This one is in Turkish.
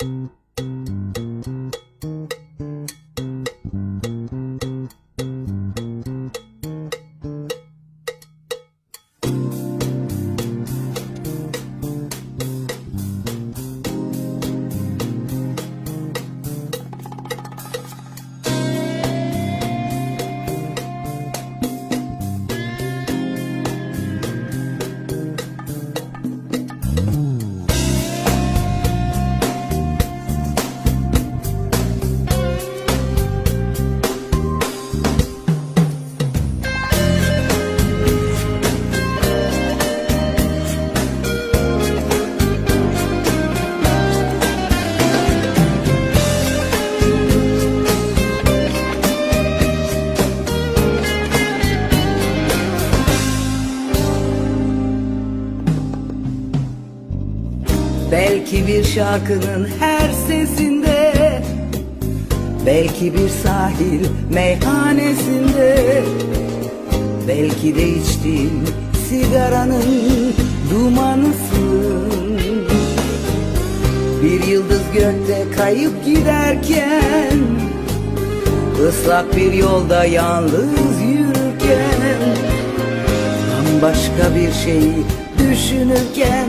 you Belki bir şarkının her sesinde Belki bir sahil meyhanesinde Belki de içtiğin sigaranın dumanısın. Bir yıldız gökte kayıp giderken ıslak bir yolda yalnız yürürken Bambaşka bir şeyi düşünürken